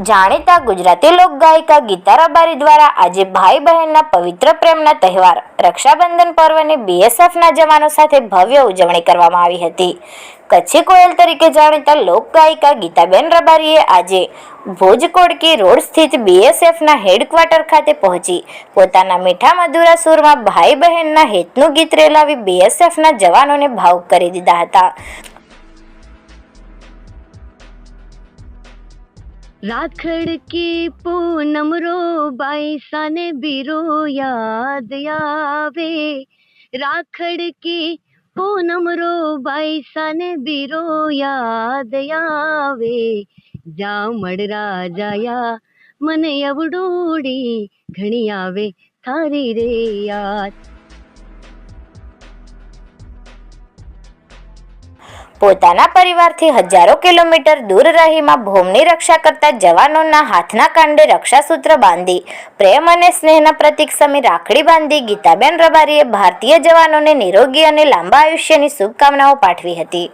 જાણીતા ગુજરાતી લોકગાયિકા ગીતા રબારી દ્વારા આજે ભાઈ બહેનના પવિત્ર પ્રેમના તહેવાર, રક્ષાબંધન પર્વની બીએસએફના જવાનો સાથે ભવ્ય ઉજવણી કરવામાં આવી હતી. કચ્છી કોયલ તરીકે જાણીતા લોકગાયિકા ગીતાબેન રબારીએ આજે ભુજ કોડકી રોડ સ્થિત બીએસએફના હેડક્વાર્ટર ખાતે પહોંચી પોતાના મીઠા મધુરા સુરમાં ભાઈ બહેનના હેતનું ગીત રેલાવી બીએસએફના જવાનોને ભાવુક કરી દીધા હતા. રાખડ કી પૂનમ રો બાઈસાને બીરો યાદ આવે રાખડ કી પૂનમ રો બાઈસાને બીરો યાદ આવે જા મળરા રાજાયા મને અવડોડી ઘણી આવે થારી રે યાદ પોતાના પરિવારથી હજારો કિલોમીટર દૂર રહીમાં ભૂમની રક્ષા કરતા જવાનોના હાથના કાંડે રક્ષાસૂત્ર બાંધી, પ્રેમ અને સ્નેહના પ્રતીક સમી રાખડી બાંધી ગીતાબેન રબારીએ ભારતીય જવાનોને નિરોગી અને લાંબા આયુષ્યની શુભકામનાઓ પાઠવી હતી.